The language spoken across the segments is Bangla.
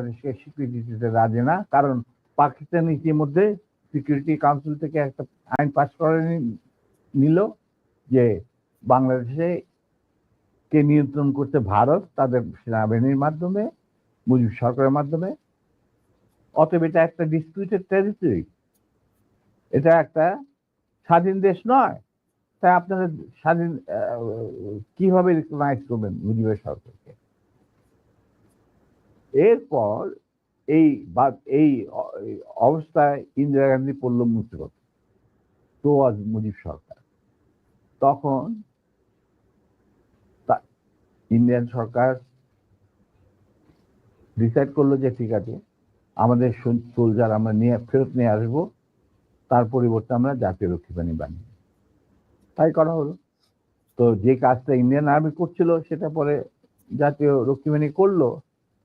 বাংলাদেশকে স্বীকৃতি দিতে রাজি না। কারণ পাকিস্তান ইতিমধ্যে সিকিউরিটি কাউন্সিল থেকে একটা আইন পাস করে নিল যে বাংলাদেশে কে নিয়ন্ত্রণ করতে ভারত, তাদের সেনাবাহিনীর মাধ্যমে, মুজিব সরকারের মাধ্যমে। অতএব এটা একটা ডিসপিউটেড টেরিটরি এটা একটা স্বাধীন দেশ নয়। তাই আপনারা স্বাধীন কীভাবে রিকগনাইজ করবেন মুজিবের সরকারকে? এরপর এই এই অবস্থায় ইন্দিরা গান্ধী পড়ল মুসিবত তো আজ মুজিব সরকার। তখন ইন্ডিয়ান সরকার ডিসাইড করল যে ঠিক আছে, আমাদের সোলজার আমরা নিয়ে, ফেরত নিয়ে আসব, তার পরিবর্তে আমরা জাতীয় রক্ষী বাহিনী বানিয়ে তাই করা হলো। তো যে কাজটা ইন্ডিয়ান আর্মি করছিল, সেটা পরে জাতীয় রক্ষী করল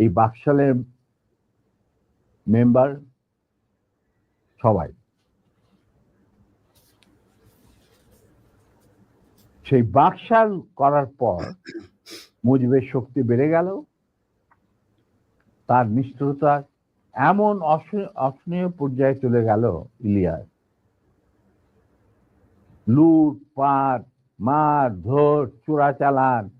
এই বাকশালের মেম্বার সবাই। সেই বাকশাল করার পর মুজিবের শক্তি বেড়ে গেল, তার নিষ্ঠুরতা এমন অস- অসহনীয় পর্যায়ে চলে গেল ইলিয়াস। লুট, পাট, মার, ধর চোরা চালান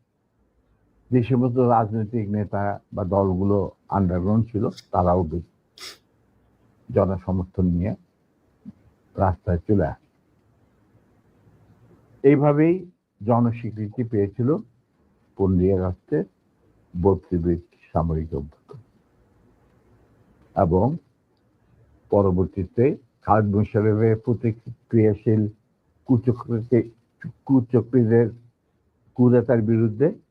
যে সমস্ত রাজনৈতিক নেতা বা দলগুলো আন্ডারগ্রাউন্ড ছিল, তারাও জনসমর্থন নিয়ে রাস্তায় চলে আসে। এইভাবেই জনস্বীকৃতি পেয়েছিল পনেরোই আগস্টের বত্রিশ সামরিক অভ্যুত্থান। এবং পরবর্তীতে খালেদ মুশারফের প্রতিক্রিয়াশীল কুচক্রীকে কুচক্রীদের কুদাতার বিরুদ্ধে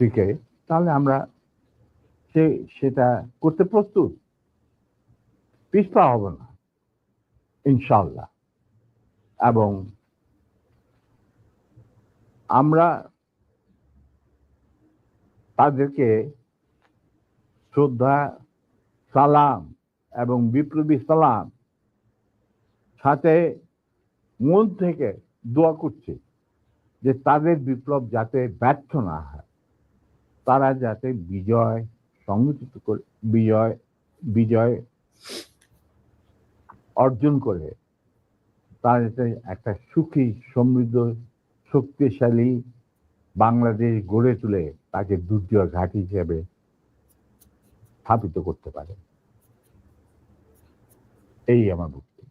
থেকে, তাহলে আমরা সে, সেটা করতে প্রস্তুত? পিছপা হব না ইনশাল্লাহ এবং আমরা তাদেরকে শ্রদ্ধা, সালাম এবং বিপ্লবী সালাম সাথে মন থেকে দোয়া করছি যে তাদের বিপ্লব যাতে ব্যর্থ না হয়। তারা যাতে বিজয় সংগঠিত করে বিজয় বিজয় অর্জন করে তারা যাতে একটা সুখী সমৃদ্ধ শক্তিশালী বাংলাদেশ গড়ে তুলে তাকে দুর্যোগ ঘাঁটি হিসেবে স্থাপিত করতে পারে। এই আমার বক্তব্য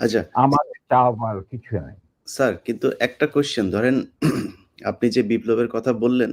আচ্ছা। আমার চাও আমার কিছু নাই। স্যার কিন্তু একটা কোশ্চেন ধরেন আপনি যে বিপ্লবের কথা বললেন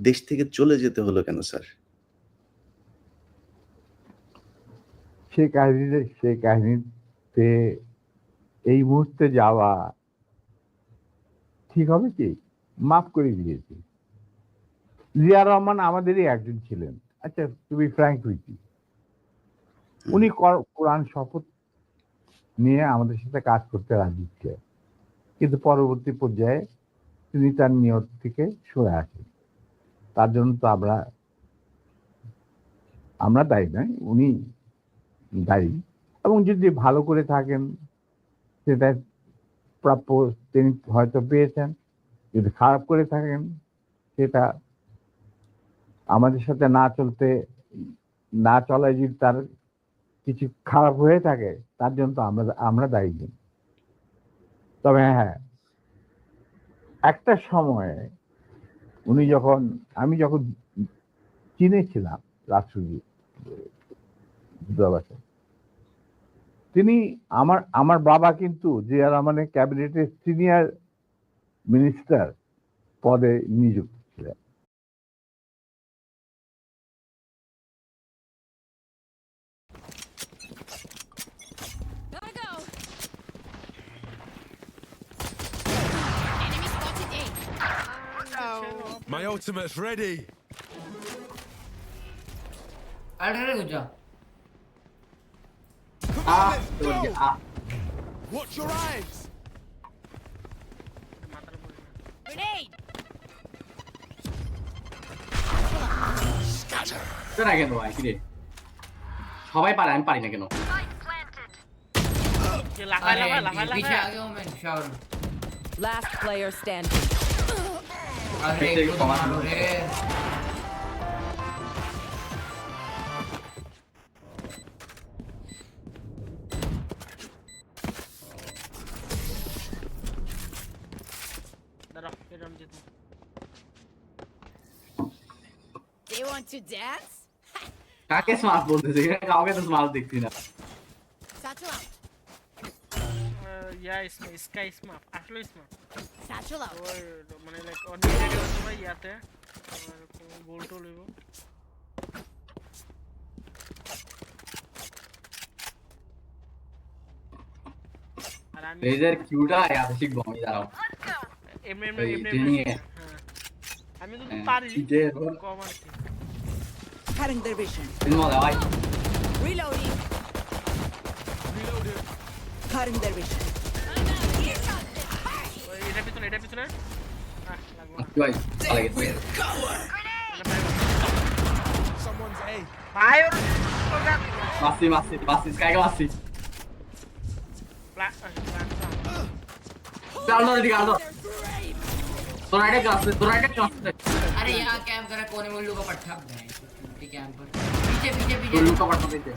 দেশ থেকে চলে যেতে হলো কেন স্যার? সে কাহিনীতে সে কাহিনীতে এই মুহূর্তে যাওয়া ঠিক হবে কি? মাফ করে দিয়েছি। জিয়া রহমান আমাদেরই একজন ছিলেন। আচ্ছা তুমি ফ্র্যাঙ্ক উইথি উনি কর- কোরআন শপথ নিয়ে আমাদের সাথে কাজ করতে রাজি ছিলেন। কিন্তু পরবর্তী পর্যায়ে তিনি তার নিয়ত থেকে সরে আসেন। তার জন্য তো আমরা আমরা দায়ী নয়, উনি দায়ী। এবং যদি ভালো করে থাকেন সেটা প্রাপ্য তিনি হয়তো পেয়েছেন। যদি খারাপ করে থাকেন, সেটা আমাদের সাথে না চলতে, না চলায় যদি তার কিছু খারাপ হয়ে থাকে, তার জন্য তো আমরা আমরা দায়ী তবে হ্যাঁ একটা সময়ে উনি যখন, আমি যখন চীনে ছিলাম দূতাবাসে তিনি আমার আমার বাবা কিন্তু জিয়া রহমানের ক্যাবিনেটের সিনিয়র মিনিস্টার পদে নিযুক্ত। My ultimate's ready. আরে গুজা আহ তোর কি- আহ Watch your eyes. তোর না কেন ভাই কিরে সবাই পারে আমি পারি না কেন আরে পিছে আগে ওমেন শাওর Last player standing. আরে পিছে একটু কমান মারো রে They want to dance? কাকে স্মার্ট বলতেছে এখানে কাউকে তো স্মার্ট দেখছি না Satchel out. ইয়া ইসমা স্কাই ইসমা আসলে ইসমা Satchel out. ওই মানে লাইক অনেক জায়গায় সময় ইয়াতে গোল টোল হইব আর আমি রেজার কিউটা ইয়াতে শিখব আমি দাঁড়াও এমনি এমনি এই এমনি training এমনি এ। হ্যাঁ। আমি কিন্তু হ্যাঁ, পারি কি যে কম আর কি Cutting their vision. তুমি মজা ভাই Reloading. Cutting their vision. ওই এটা পিছনে এটা পিছনে আহ লাগবে না কি ভাই ভালো গেছে এটা পাইবো। Someone's A. ভাই ওর ওটা মাসি মাসি মাসি স্কাইকে মাসি প্লা- আহ, প্লান্ট চালো এদিকে আলো তোরা এটা গাছ তোরা এটা গাছ अरे यहाँ कैंप करा कोने में लोगों का पट्टा है कैंप पर पीछे पीछे তোর पीछे লুকা পাঠা দিতে